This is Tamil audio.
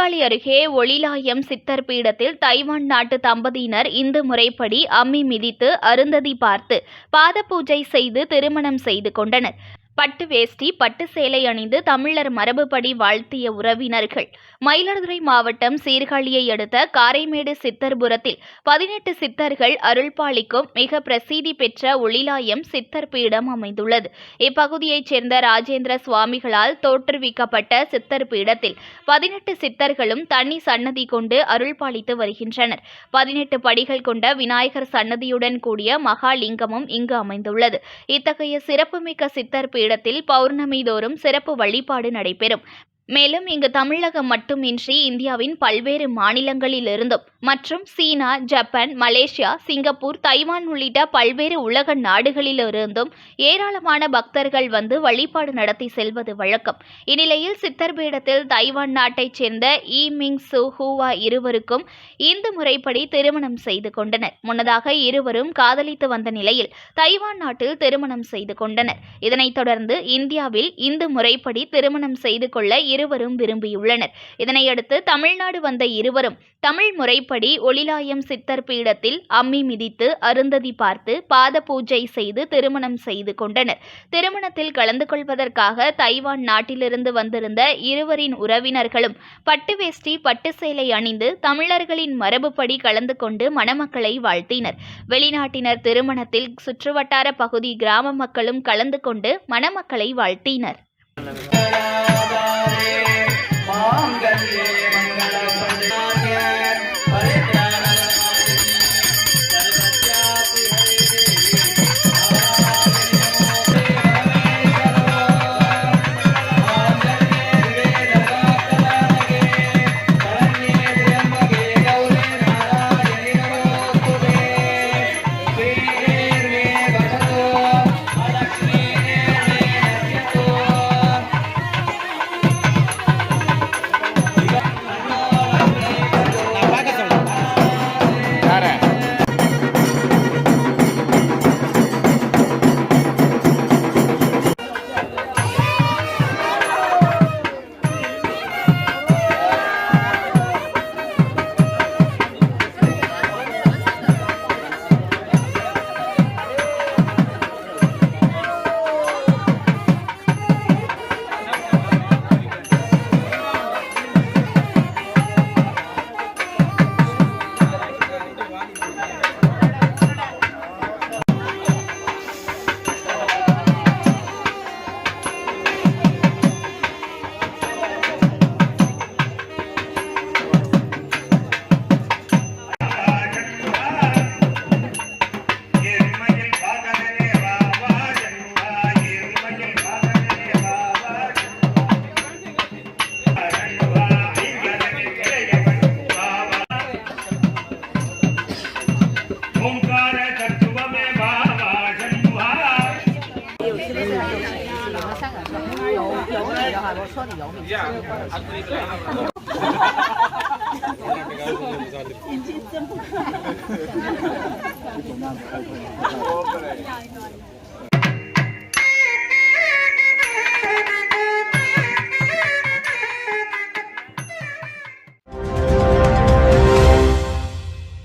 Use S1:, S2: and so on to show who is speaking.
S1: அருகே ஒளிலாயம் சித்தர் பீடத்தில் தைவான் நாட்டு தம்பதியினர் இந்து முறைப்படி அம்மி மிதித்து அருந்ததி பார்த்து பாத பூஜை செய்து திருமணம் செய்து கொண்டனர். பட்டு வேஷ்டி பட்டு சேலை அணிந்து தமிழர் மரபுபடி வாழ்த்திய உறவினர்கள். மயிலாடுதுறை மாவட்டம் சீர்காழியை அடுத்த காரைமேடு சித்தர்புரத்தில் பதினெட்டு சித்தர்கள் அருள்பாலிக்கும் மிக பிரசித்தி பெற்ற ஒளிலாயம் சித்தர் பீடம் அமைந்துள்ளது. இப்பகுதியைச் சேர்ந்த ராஜேந்திர சுவாமிகளால் தோற்றுவிக்கப்பட்ட சித்தர் பீடத்தில் பதினெட்டு சித்தர்களும் தனி சன்னதி கொண்டு அருள்பாலித்து வருகின்றனர். பதினெட்டு படிகள் கொண்ட விநாயகர் சன்னதியுடன் கூடிய மகாலிங்கமும் இங்கு அமைந்துள்ளது. இத்தகைய சிறப்புமிக்க சித்தர் பீடத்தில் பௌர்ணமி தோறும் சிறப்பு வழிபாடு நடைபெறும். மேலும் இங்கு தமிழகம் மட்டுமின்றி இந்தியாவின் பல்வேறு மாநிலங்களிலிருந்தும் மற்றும் China Japan Malaysia Singapore Taiwan உள்ளிட்ட பல்வேறு உலக நாடுகளிலிருந்தும் ஏராளமான பக்தர்கள் வந்து வழிபாடு நடத்தி செல்வது வழக்கம். இந்நிலையில் சித்தர் பீடத்தில் தைவான் நாட்டைச் சேர்ந்த ஈ மிங் சு ஹூவா இருவருக்கும் இந்து முறைப்படி திருமணம் செய்து கொண்டனர். முன்னதாக இருவரும் காதலித்து வந்த நிலையில் தைவான் நாட்டில் திருமணம் செய்து கொண்டனர். இதனைத் தொடர்ந்து இந்தியாவில் இந்து முறைப்படி திருமணம் செய்து கொள்ள இருவரும் விரும்பியுள்ளனர். இதனையடுத்து தமிழ்நாடு வந்த இருவரும் தமிழ் முறை முறைப்படி ஒளிலாயம் சித்தர் பீடத்தில் அம்மி மிதித்து அருந்ததி பார்த்து பாத பூஜை செய்து திருமணம் செய்து கொண்டனர். திருமணத்தில் கலந்து கொள்வதற்காக தைவான் நாட்டிலிருந்து வந்திருந்த இருவரின் உறவினர்களும் பட்டு வேஷ்டி பட்டு சேலை அணிந்து தமிழர்களின் மரபுப்படி கலந்து கொண்டு மணமக்களை வாழ்த்தினர். வெளிநாட்டினர் திருமணத்தில் சுற்றுவட்டார பகுதி கிராம மக்களும் கலந்து கொண்டு மணமக்களை வாழ்த்தினர்.
S2: 油腻，我说你。
S3: 眼睛睁不开。